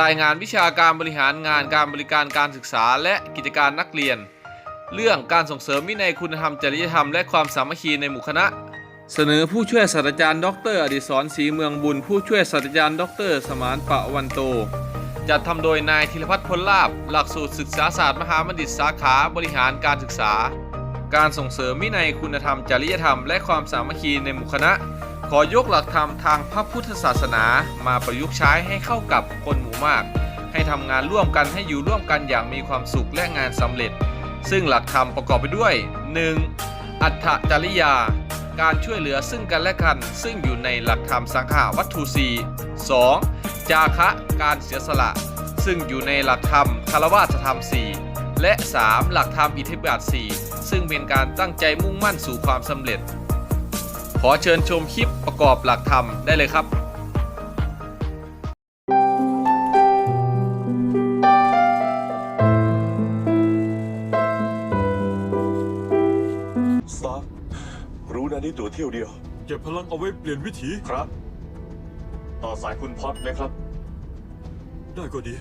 รายงานวิชาการบริหารงานการบริการการศึกษาและกิจการนักเรียน เรื่องการส่งเสริมวินัยคุณธรรมจริยธรรมและความสามัคคีในหมู่คณะ เสนอผู้ช่วยศาสตราจารย์ดร อดิศรศรีเมืองบุญ ผู้ช่วยศาสตราจารย์ดร สมานปะวันโต จัดทำโดยนายธีรพัฒน์พลลาบ หลักสูตรศึกษาศาสตร์มหาบัณฑิตสาขาบริหารการศึกษา การส่งเสริมวินัยคุณธรรมจริยธรรม และความสามัคคีในหมู่คณะ อยกหลักธรรมทางพระพุทธศาสนามาประยุกต์ใช้ให้เข้ากับคนหมู่มาก ให้ทำงานร่วมกันให้อยู่ร่วมกันอย่างมีความสุขและงานสำเร็จ ซึ่งหลักธรรมประกอบไปด้วย 1. อัตถจริยา การช่วยเหลือซึ่งกันและกัน ซึ่งอยู่ในหลักธรรมสังฆาวัตถุสี 2. จาคะการเสียสละ ซึ่งอยู่ในหลักธรรมคารวะธรรม 4 และ 3. หลักธรรมอิทธิบาท4ซึ่งเป็นการตั้งใจมุ่งมั่นสู่ความสำเร็จ อเชิญชมคลิปประกอบหลักธรรมได้เลยครับสตาร์รู้นะนี่ตัวเที่ยวเดียว เก็บพลังเอาไว้เปลี่ยนวิถี ครับ ต่อสายคุณพอดไหมครับ ได้ก็ดี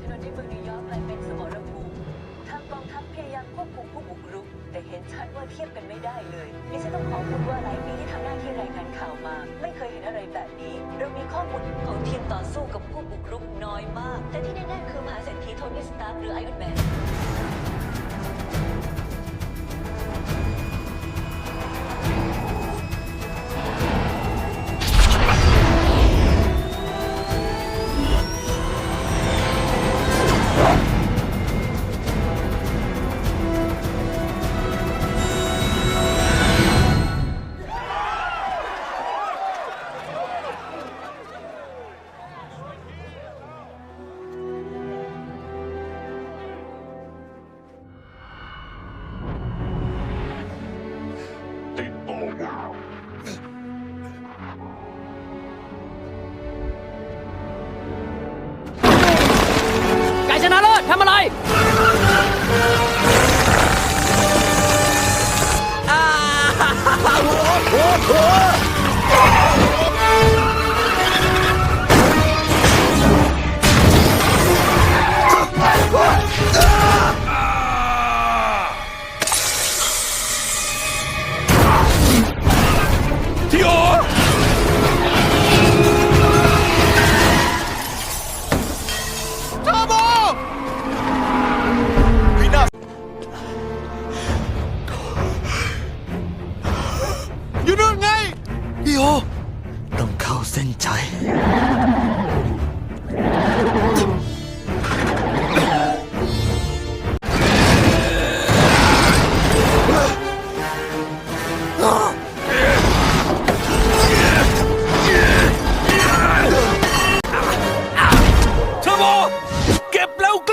ถนนในเมืองนิวยอร์ก เทียบกันไม่ได้เลยดิฉันต้องขอพูดว่าหลายปีที่ทำหน้าที่รายงานข่าวมา ไม่เคยเห็นอะไรแบบนี้ เรามีข้อมูลของทีมต่อสู้กับผู้บุกรุกน้อยมาก แต่ที่แน่ๆคือมหาเศรษฐีโทนี่สตาร์หรือไอออนแมน ไก่ชนะเลิศทำอะไรอ้าอยู่ กูเก็บแล้วก